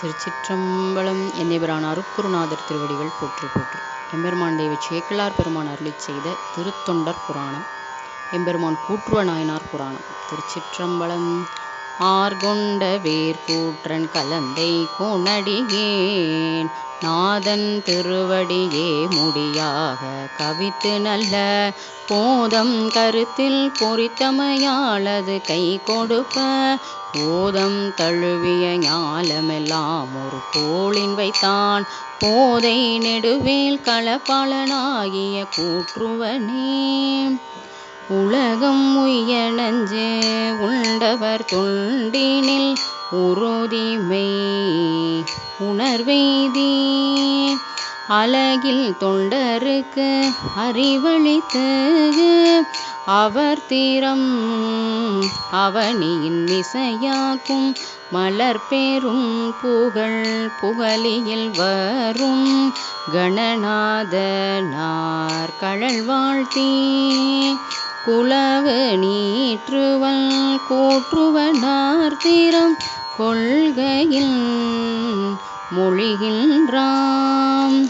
திருச்சிற்றம்பலம் என்னைபிரான் அருக்குருநாதர் திருவடிகள் போற்றி போற்றி. எம்பெருமான் தெய்வ சேக்கிழார் பெருமான் அருளிச் செய்த திருத்தொண்டர் புராணம். எம்பெருமான் கூற்றுவ நாயனார் புராணம். திருச்சிற்றம்பலம் ஆர்கொண்ட வேர் கூற்றன் கலந்தை கோணடியேன் நாதன் திருவடியே முடியாக கவித்து நல்ல போதம் கருத்தில் பொறித்தமையாளது கை கொடுப்ப. போதம் தழுவிய ஞாலமெல்லாம் ஒரு கோளின் வைத்தான். போதை நெடுவேல் களப்பாளனாகிய கூற்றுவனே. உலகம் உய்ய உண்டவர் தொண்டினில் உறுதிமை உணர்வெய்தி. அலகில் தொண்டருக்கு அறிவழித்து அவர் தீரம் அவனியின் இசையாக்கும் மலர் பெரும் புகழ் புகழியில் வரும் கணநாதனார் கழல் வாழ்த்தி. குலவு நீற்றுவல் கூற்றுவனார் தீரம் கொள்கையில் மொழிகின்றாம்.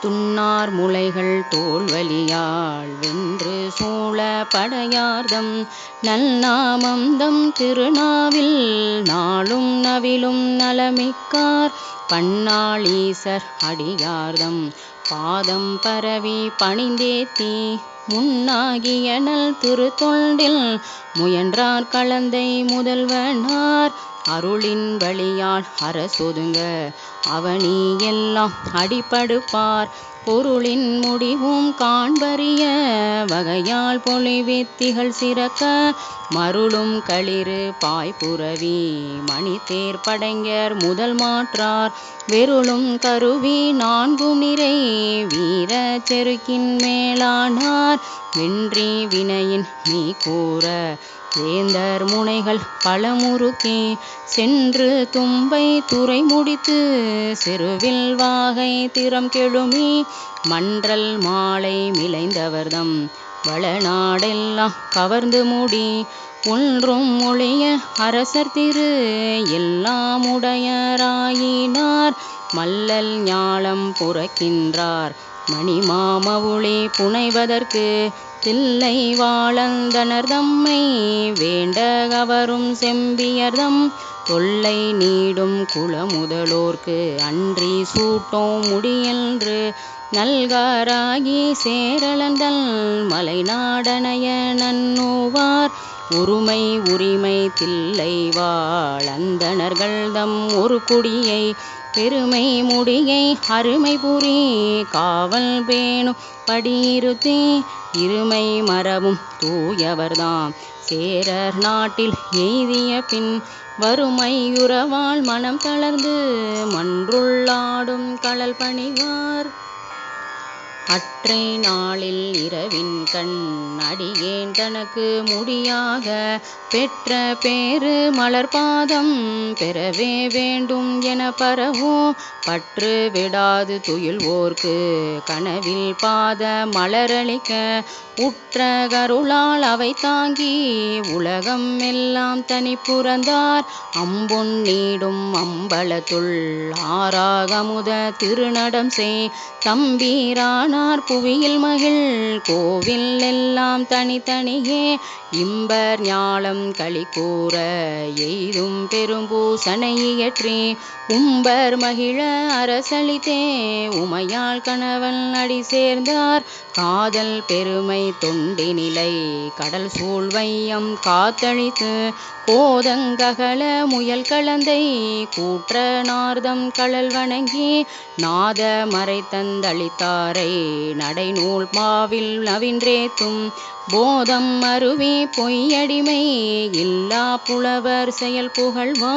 துன்னார் முளைகள் தோல்வலியால் வென்று சூழ படையார்தம் நல்நாமம் தம் திருநாவில் நாளும் நவிலும் நலமிக்கார் பன்னாளீசர் அடியார்தம் பாதம் பரவி பணிந்தேத்தி முன்னாகிய நல் திருத்தொண்டில் முயன்றார் கலந்தை முதல்வனார். அருளின் வழியால் அரசொதுங்க அவனி எல்லாம் அடிப்படுப்பார் பொருளின் முடிவும் காண்பறிய வகையால் பொலிவித்திகள் சிறக்க மருளும் களிறு பாய்புறவி மணித்தேர் படைஞர் முதல் மாற்றார். வெருளும் கருவி நான்கும் நிறை வீர செருக்கின் மேலானார். வென்றி வினையின் நீ கூற வேந்தர் முனைகள் பலமுறுக்கி சென்று தும்பை துறை முடித்து சிறுவில் வாகை திறம் கெழுமி மன்றல் மாலை மிளைந்தவர்தம். வளநாடெல்லாம் கவர்ந்து மூடி ஒன்றும் ஒளிய அரசர் திரு எல்லாம் உடையராயினார். மல்லல் ஞாலம் புறக்கின்றார் மணிமாமவுளி புனைவதற்கு தில்லை வாழந்தனர் தம்மை வேண்ட கவரும் செம்பியர்தம். தொல்லை நீடும் குளமுதலோர்க்கு அன்றி சூட்டோம் முடியென்று நல்காராகி சேரளந்தல் மலைநாடனைய நன்னுவார். உரிமை உரிமை தில்லை வாழந்தனர்கள் தம் ஒரு குடியை பெருமை முடியை அருமை புரி காவல் பேணும் படியிருத்தி இருமை மரபும் தூயவர்தாம். சேரர் நாட்டில் எய்திய பின் வறுமையுறவால் மனம் தளர்ந்து மன்றுள்ளாடும் கடல் பணிவார். அற்றை நாளில் இரவின் கண் அடியேன் தனக்கு முடியாக? பெற்ற பேரு மலர்பாதம் பெறவே வேண்டும் என பரவோ? பற்று விடாது துயில்வோர்க்கு கனவில் பாத மலரளிக்க. உற்ற கருளால் அவை தாங்கி உலகம் எல்லாம் தனி புறந்தார் அம்புன் நீடும் அம்பலத்துள் ஆறாகமுத திருநடம் செய். தம்பீரானார் புவியில் மகிழ் கோவில் எல்லாம் தனித்தனியே. இம்பர் ஞாலம் களி கூற எய்தும் பெரும்பூசனை இயற்றி. உம்பர் மகிழ அரசளித்தே உமையால் கணவன் அடி சேர்ந்தார். காதல் பெருமை தொண்டி நிலை கடல் சூழ் வையம் காத்தழித்து. கோதங்ககல முயல் கலந்தை கூற்ற நார்தம் கடல் வணங்கி. நாத மறை தந்தளித்தாரை நடைநூல் மாவில் நவின்றேத்தும். போதம் அருவி பொய்யடிமை இல்லா புலவர் செயல் புகழ்வா.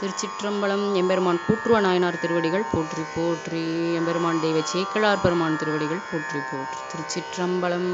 திருச்சிற்றம்பலம் எம்பெருமான் கூற்றுவ நாயனார் திருவடிகள் போற்றி போற்றி. எம்பெருமான் தெய்வ சேக்கலார் பெருமான் திருவடிகள் போற்றி போற்றி. திருச்சிற்றம்பலம்.